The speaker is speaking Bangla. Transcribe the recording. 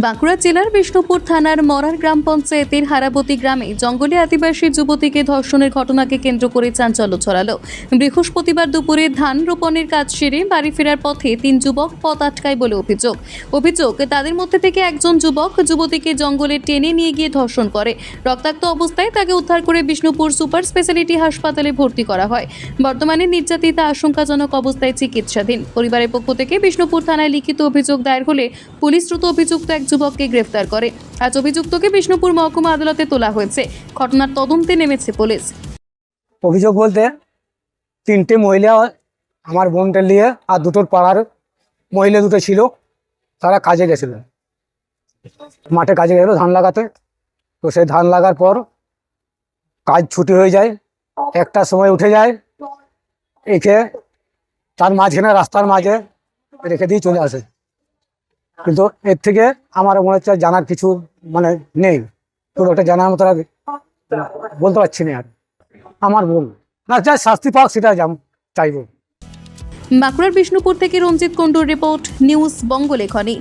বাঁকুড়া জেলার বিষ্ণুপুর থানার মরার গ্রাম পঞ্চায়েতের হারাবতী গ্রামে জঙ্গলে আদিবাসী যুবতীকে ধর্ষণের ঘটনাকে কেন্দ্র করে চাঞ্চল্য ছড়ালো। বৃহস্পতিবার দুপুরে ধান রোপণের কাজ সেরে বাড়ি ফেরার পথে তিন যুবক পথ আটকায় বলে অভিযোগ। অভিযোগ, তাদের মধ্যে থেকে একজন যুবক যুবতীকে জঙ্গলে টেনে নিয়ে গিয়ে ধর্ষণ করে। রক্তাক্ত অবস্থায় তাকে উদ্ধার করে বিষ্ণুপুর সুপার স্পেশালিটি হাসপাতালে ভর্তি করা হয়। বর্তমানে নির্যাতিতা আশঙ্কাজনক অবস্থায় চিকিৎসাধীন। পরিবারের পক্ষ থেকে বিষ্ণুপুর থানায় লিখিত অভিযোগ দায়ের হলে পুলিশ দ্রুত অভিযুক্ত এক যুবককে গ্রেফতার করে। আজ অভিযুক্তকে বিষ্ণুপুর মহকুমা আদালতে তোলা হয়েছে। ঘটনার তদন্তে নেমেছে পুলিশ। অভিযোগ বলতে, তিনটে মহিলা আমার বোনটা নিয়ে আর দুটোর পাড়ার মহিলা দুটো ছিল, তারা কাজে গেছিল। মাঠে কাজে গেল ধান লাগাতে। তো সেই ধান লাগার পর কাজ ছুটি হয়ে যায়, একটা সময় উঠে যায়, একে তার মাঝখানে রাস্তার মাঝে রেখে দিয়ে চলে আসে। কিন্তু এর থেকে আমার মনে হচ্ছে জানার কিছু মানে নেই। ওটা জানার মতো বলতে পারছি না আর। আমার বল না, যা শাস্তি পাক সেটা চাইব। বাঁকুড়ার বিষ্ণুপুর থেকে রঞ্জিত কুণ্ডুর রিপোর্ট, নিউজ বঙ্গলেখনী